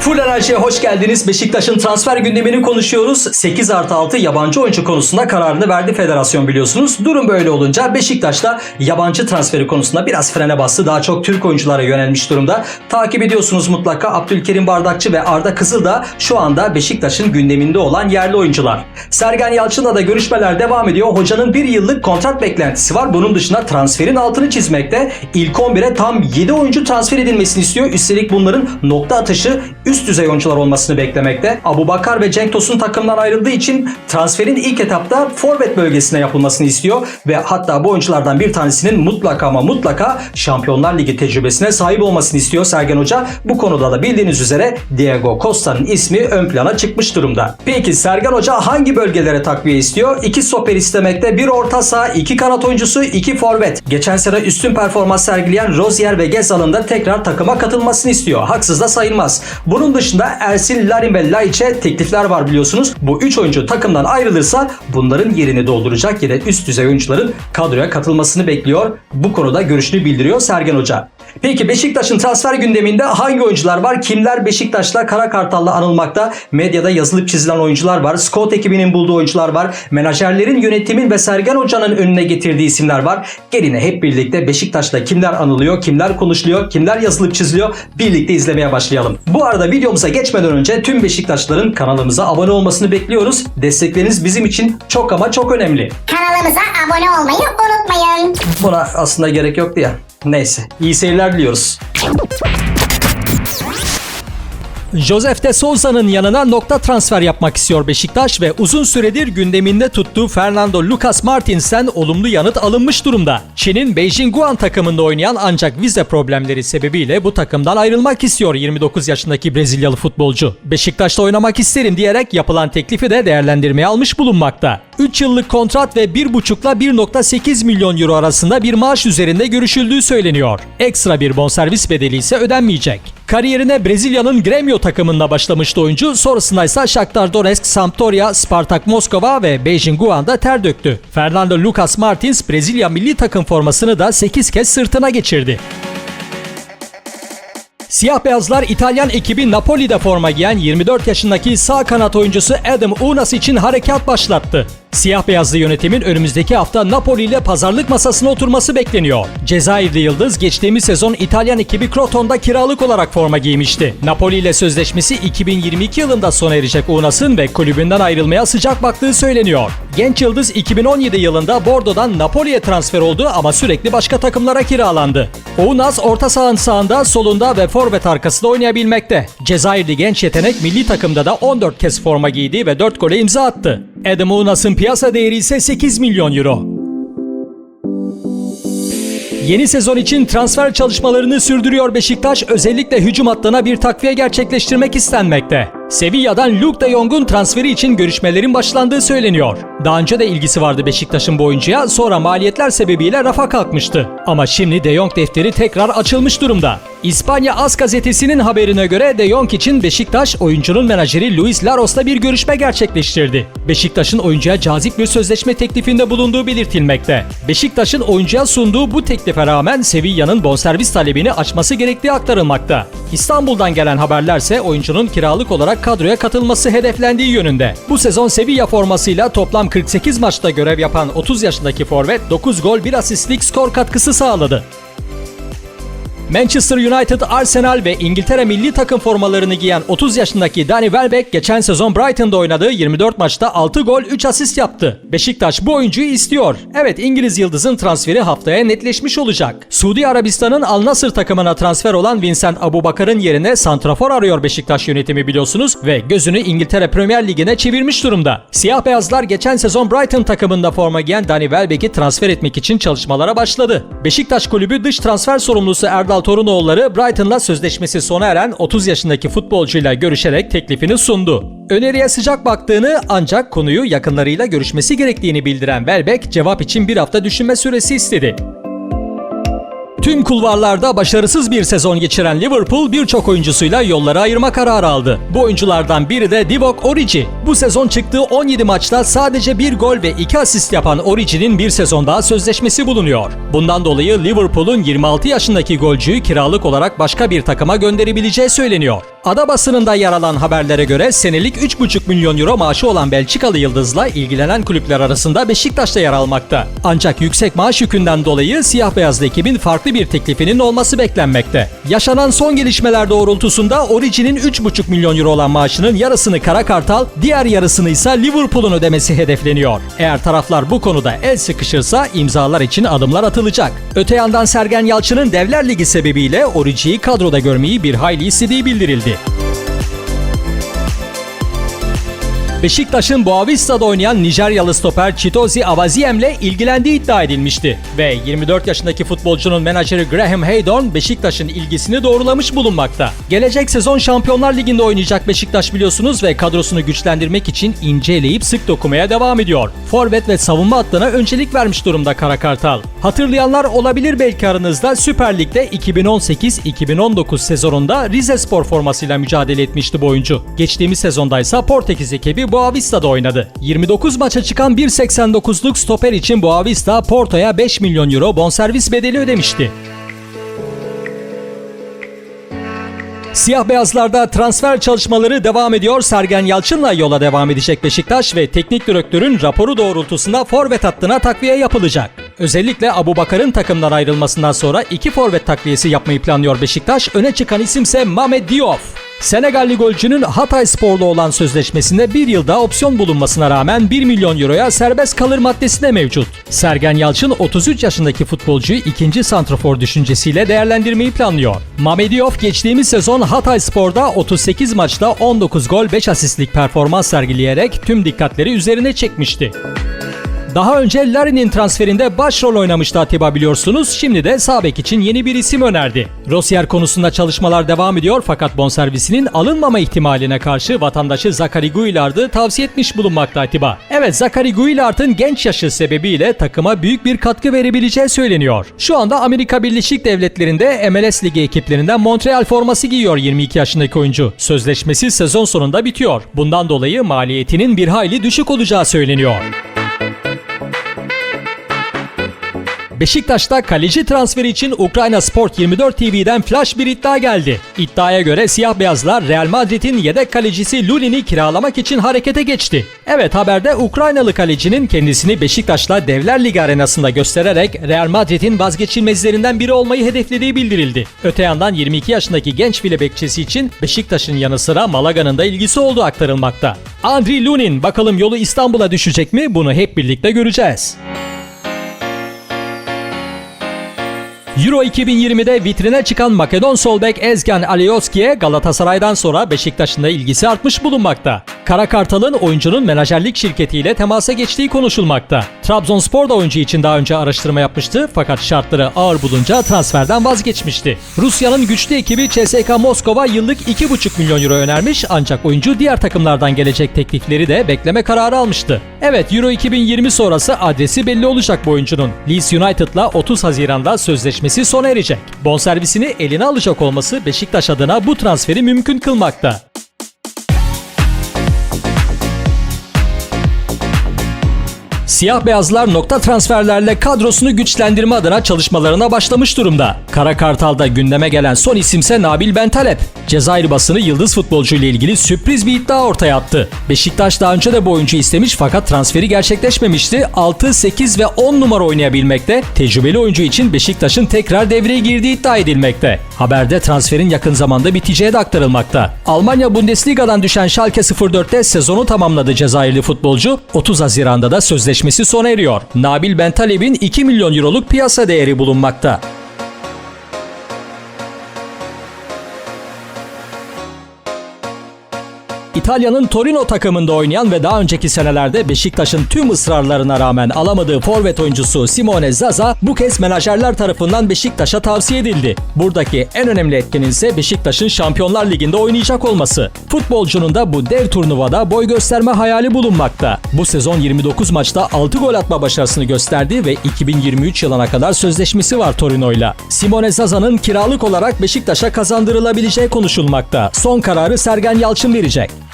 Full Enerji'ye hoş geldiniz. Beşiktaş'ın transfer gündemini konuşuyoruz. 8 artı 6 yabancı oyuncu konusunda kararını verdi federasyon biliyorsunuz. Durum böyle olunca Beşiktaş da yabancı transferi konusunda biraz frene bastı. Daha çok Türk oyunculara yönelmiş durumda. Takip ediyorsunuz mutlaka Abdülkerim Bardakçı ve Arda Kızıl da şu anda Beşiktaş'ın gündeminde olan yerli oyuncular. Sergen Yalçın'la da görüşmeler devam ediyor. Hocanın bir yıllık kontrat beklentisi var. Bunun dışında transferin altını çizmekte. İlk 11'e tam 7 oyuncu transfer edilmesini istiyor. Üstelik bunların nokta atışı üst düzey oyuncular olmasını beklemekte. Abu Bakar ve Cenk Tosun takımdan ayrıldığı için transferin ilk etapta forvet bölgesine yapılmasını istiyor ve hatta bu oyunculardan bir tanesinin mutlaka ama mutlaka Şampiyonlar Ligi tecrübesine sahip olmasını istiyor Sergen Hoca. Bu konuda da bildiğiniz üzere Diego Costa'nın ismi ön plana çıkmış durumda. Peki Sergen Hoca hangi bölgelere takviye istiyor? İki stoper istemekte, bir orta saha, iki kanat oyuncusu, iki forvet. Geçen sene üstün performans sergileyen Rozier ve Gezal'ın da tekrar takıma katılmasını istiyor. Haksız da sayılmaz. Bunun dışında Ersin, Larin ve Laiç'e teklifler var biliyorsunuz. Bu 3 oyuncu takımdan ayrılırsa bunların yerini dolduracak da üst düzey oyuncuların kadroya katılmasını bekliyor. Bu konuda görüşünü bildiriyor Sergen Hoca. Peki Beşiktaş'ın transfer gündeminde hangi oyuncular var? Kimler Beşiktaş'la Kara Kartal'la anılmakta? Medyada yazılıp çizilen oyuncular var. Scout ekibinin bulduğu oyuncular var. Menajerlerin, yönetimin ve Sergen Hoca'nın önüne getirdiği isimler var. Gelin hep birlikte Beşiktaş'ta kimler anılıyor, kimler konuşuluyor, kimler yazılıp çiziliyor birlikte izlemeye başlayalım. Bu arada videomuza geçmeden önce tüm Beşiktaşların kanalımıza abone olmasını bekliyoruz. Destekleriniz bizim için çok ama çok önemli. Kanalımıza abone olmayı unutmayın. Buna aslında gerek yoktu ya. Neyse. İyi seyirler diliyoruz. Josef de Souza'nın yanına nokta transfer yapmak istiyor Beşiktaş ve uzun süredir gündeminde tuttuğu Fernando Lucas Martins'ten olumlu yanıt alınmış durumda. Çin'in Beijing Guan takımında oynayan ancak vize problemleri sebebiyle bu takımdan ayrılmak istiyor 29 yaşındaki Brezilyalı futbolcu. Beşiktaş'ta oynamak isterim diyerek yapılan teklifi de değerlendirmeye almış bulunmakta. 3 yıllık kontrat ve 1,5 ile 1,8 milyon euro arasında bir maaş üzerinde görüşüldüğü söyleniyor. Ekstra bir bonservis bedeli ise ödenmeyecek. Kariyerine Brezilya'nın Gremio takımında başlamıştı oyuncu. Sonrasında ise Shakhtar Donetsk, Sampdoria, Spartak Moskova ve Beijing Guan'da ter döktü. Fernando Lucas Martins Brezilya milli takım formasını da 8 kez sırtına geçirdi. Siyah beyazlar İtalyan ekibi Napoli'de forma giyen 24 yaşındaki sağ kanat oyuncusu Adam Unas için harekat başlattı. Siyah beyazlı yönetimin önümüzdeki hafta Napoli ile pazarlık masasına oturması bekleniyor. Cezayirli Yıldız geçtiğimiz sezon İtalyan ekibi Croton'da kiralık olarak forma giymişti. Napoli ile sözleşmesi 2022 yılında sona erecek Unas'ın ve kulübünden ayrılmaya sıcak baktığı söyleniyor. Genç Yıldız 2017 yılında Bordeaux'dan Napoli'ye transfer oldu ama sürekli başka takımlara kiralandı. Unas orta sahanın sağında, solunda ve forvet arkasında oynayabilmekte. Cezayirli genç yetenek milli takımda da 14 kez forma giydi ve 4 gole imza attı. Adam Unas'ın piyasa değeri ise 8 milyon euro. Yeni sezon için transfer çalışmalarını sürdürüyor Beşiktaş. Özellikle hücum hattına bir takviye gerçekleştirmek istenmekte. Sevilla'dan Luke de Jong'un transferi için görüşmelerin başlandığı söyleniyor. Daha önce de ilgisi vardı Beşiktaş'ın bu oyuncuya, sonra maliyetler sebebiyle rafa kalkmıştı. Ama şimdi De Jong defteri tekrar açılmış durumda. İspanya As gazetesinin haberine göre De Jong için Beşiktaş oyuncunun menajeri Luis Laros'la bir görüşme gerçekleştirdi. Beşiktaş'ın oyuncuya cazip bir sözleşme teklifinde bulunduğu belirtilmekte. Beşiktaş'ın oyuncuya sunduğu bu teklife rağmen Sevilla'nın bonservis talebini açması gerektiği aktarılmakta. İstanbul'dan gelen haberlerse oyuncunun kiralık olarak kadroya katılması hedeflendiği yönünde. Bu sezon Sevilla formasıyla toplam 48 maçta görev yapan 30 yaşındaki forvet 9 gol 1 asistlik skor katkısı sağladı. Manchester United, Arsenal ve İngiltere milli takım formalarını giyen 30 yaşındaki Danny Welbeck geçen sezon Brighton'da oynadığı 24 maçta 6 gol 3 asist yaptı. Beşiktaş bu oyuncuyu istiyor. Evet İngiliz yıldızın transferi haftaya netleşmiş olacak. Suudi Arabistan'ın Al Nassr takımına transfer olan Vincent Abubakar'ın yerine santrafor arıyor Beşiktaş yönetimi biliyorsunuz ve gözünü İngiltere Premier Ligi'ne çevirmiş durumda. Siyah beyazlar geçen sezon Brighton takımında forma giyen Danny Welbeck'i transfer etmek için çalışmalara başladı. Beşiktaş kulübü dış transfer sorumlusu Erdal Torunoğulları Brighton'la sözleşmesi sona eren 30 yaşındaki futbolcuyla görüşerek teklifini sundu. Öneriye sıcak baktığını ancak konuyu yakınlarıyla görüşmesi gerektiğini bildiren Welbeck cevap için bir hafta düşünme süresi istedi. Tüm kulvarlarda başarısız bir sezon geçiren Liverpool birçok oyuncusuyla yolları ayırma kararı aldı. Bu oyunculardan biri de Divock Origi. Bu sezon çıktığı 17 maçta sadece bir gol ve 2 asist yapan Origi'nin bir sezon daha sözleşmesi bulunuyor. Bundan dolayı Liverpool'un 26 yaşındaki golcüyü kiralık olarak başka bir takıma gönderebileceği söyleniyor. Ada basınında yer alan haberlere göre senelik 3,5 milyon euro maaşı olan Belçikalı Yıldız'la ilgilenen kulüpler arasında Beşiktaş'ta yer almakta. Ancak yüksek maaş yükünden dolayı siyah beyazlı ekibin farklı bir teklifinin olması beklenmekte. Yaşanan son gelişmeler doğrultusunda Origi'nin 3,5 milyon euro olan maaşının yarısını Kara Kartal, diğer yarısını ise Liverpool'un ödemesi hedefleniyor. Eğer taraflar bu konuda el sıkışırsa imzalar için adımlar atılacak. Öte yandan Sergen Yalçın'ın Devler Ligi sebebiyle Origi'yi kadroda görmeyi bir hayli istediği bildirildi. Beşiktaş'ın Boavista'da oynayan Nijeryalı stoper Chitozi Avaziyem'le ilgilendiği iddia edilmişti. Ve 24 yaşındaki futbolcunun menajeri Graham Haydon Beşiktaş'ın ilgisini doğrulamış bulunmakta. Gelecek sezon Şampiyonlar Ligi'nde oynayacak Beşiktaş biliyorsunuz ve kadrosunu güçlendirmek için inceleyip sık dokumaya devam ediyor. Forvet ve savunma hattına öncelik vermiş durumda Kara Kartal. Hatırlayanlar olabilir belki aranızda Süper Lig'de 2018-2019 sezonunda Rize Spor formasıyla mücadele etmişti bu oyuncu. Geçtiğimiz sezondaysa Portekiz ekibi Boavista'da oynadı. 29 maça çıkan 1.89'luk stoper için Boavista Porto'ya 5 milyon euro bonservis bedeli ödemişti. Siyah beyazlarda transfer çalışmaları devam ediyor. Sergen Yalçın'la yola devam edecek Beşiktaş ve teknik direktörün raporu doğrultusunda forvet hattına takviye yapılacak. Özellikle Abu Bakar'ın takımdan ayrılmasından sonra iki forvet takviyesi yapmayı planlıyor Beşiktaş. Öne çıkan isimse Mame Diouf. Senegalli golcünün Hatay Spor'la olan sözleşmesinde bir yılda opsiyon bulunmasına rağmen 1 milyon euroya serbest kalır maddesi de mevcut. Sergen Yalçın 33 yaşındaki futbolcuyu ikinci santrafor düşüncesiyle değerlendirmeyi planlıyor. Mamediyov geçtiğimiz sezon Hatay Spor'da 38 maçta 19 gol 5 asistlik performans sergileyerek tüm dikkatleri üzerine çekmişti. Daha önce Larin'in transferinde başrol oynamıştı Atiba biliyorsunuz. Şimdi de sağ bek için yeni bir isim önerdi. Rosier konusunda çalışmalar devam ediyor fakat bonservisinin alınmama ihtimaline karşı vatandaşı Zakari Guillard'ı tavsiye etmiş bulunmakta Atiba. Evet Zakari Guillard'ın genç yaşı sebebiyle takıma büyük bir katkı verebileceği söyleniyor. Şu anda Amerika Birleşik Devletleri'nde MLS Ligi ekiplerinden Montreal forması giyiyor 22 yaşındaki oyuncu. Sözleşmesi sezon sonunda bitiyor. Bundan dolayı maliyetinin bir hayli düşük olacağı söyleniyor. Beşiktaş'ta kaleci transferi için Ukrayna Sport 24 TV'den flash bir iddia geldi. İddiaya göre siyah beyazlar Real Madrid'in yedek kalecisi Lulin'i kiralamak için harekete geçti. Evet haberde Ukraynalı kalecinin kendisini Beşiktaş'la Devler Ligi arenasında göstererek Real Madrid'in vazgeçilmezlerinden biri olmayı hedeflediği bildirildi. Öte yandan 22 yaşındaki genç file bekçisi için Beşiktaş'ın yanı sıra Malaga'nın da ilgisi olduğu aktarılmakta. Andriy Lunin bakalım yolu İstanbul'a düşecek mi bunu hep birlikte göreceğiz. Euro 2020'de vitrine çıkan Makedon sol bek Ezgen Alioski'ye Galatasaray'dan sonra Beşiktaş'ın da ilgisi artmış bulunmakta. Kara Kartal'ın oyuncunun menajerlik şirketiyle temasa geçtiği konuşulmakta. Trabzonspor da oyuncu için daha önce araştırma yapmıştı fakat şartları ağır bulunca transferden vazgeçmişti. Rusya'nın güçlü ekibi CSKA Moskova yıllık 2,5 milyon euro önermiş ancak oyuncu diğer takımlardan gelecek teklifleri de bekleme kararı almıştı. Evet Euro 2020 sonrası adresi belli olacak bu oyuncunun. Leeds United'la 30 Haziran'da sözleşmesi sona erecek. Bonservisini eline alacak olması Beşiktaş adına bu transferi mümkün kılmakta. Siyah beyazlar nokta transferlerle kadrosunu güçlendirme adına çalışmalarına başlamış durumda. Kara Kartal'da gündeme gelen son isimse Nabil Bentaleb. Cezayir basını yıldız futbolcu ile ilgili sürpriz bir iddia ortaya attı. Beşiktaş daha önce de bu oyuncu istemiş fakat transferi gerçekleşmemişti. 6, 8 ve 10 numara oynayabilmekte. Tecrübeli oyuncu için Beşiktaş'ın tekrar devreye girdiği iddia edilmekte. Haberde transferin yakın zamanda biteceği de aktarılmakta. Almanya Bundesliga'dan düşen Schalke 04'te sezonu tamamladı Cezayirli futbolcu. 30 Haziran'da da sözleşmesi sona eriyor. Nabil Bentaleb'in 2 milyon euroluk piyasa değeri bulunmakta. İtalya'nın Torino takımında oynayan ve daha önceki senelerde Beşiktaş'ın tüm ısrarlarına rağmen alamadığı forvet oyuncusu Simone Zaza bu kez menajerler tarafından Beşiktaş'a tavsiye edildi. Buradaki en önemli etkenin ise Beşiktaş'ın Şampiyonlar Ligi'nde oynayacak olması. Futbolcunun da bu dev turnuvada boy gösterme hayali bulunmakta. Bu sezon 29 maçta 6 gol atma başarısını gösterdi ve 2023 yılına kadar sözleşmesi var Torino'yla. Simone Zaza'nın kiralık olarak Beşiktaş'a kazandırılabileceği konuşulmakta. Son kararı Sergen Yalçın verecek.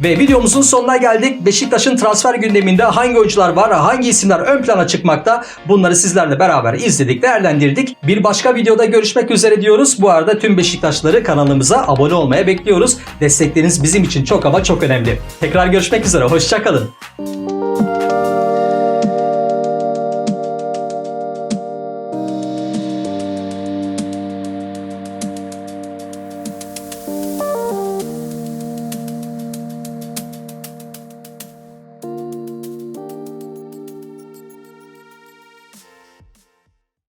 Ve videomuzun sonuna geldik. Beşiktaş'ın transfer gündeminde hangi oyuncular var, hangi isimler ön plana çıkmakta bunları sizlerle beraber izledik, değerlendirdik. Bir başka videoda görüşmek üzere diyoruz. Bu arada tüm Beşiktaşları kanalımıza abone olmaya bekliyoruz. Destekleriniz bizim için çok ama çok önemli. Tekrar görüşmek üzere, hoşçakalın.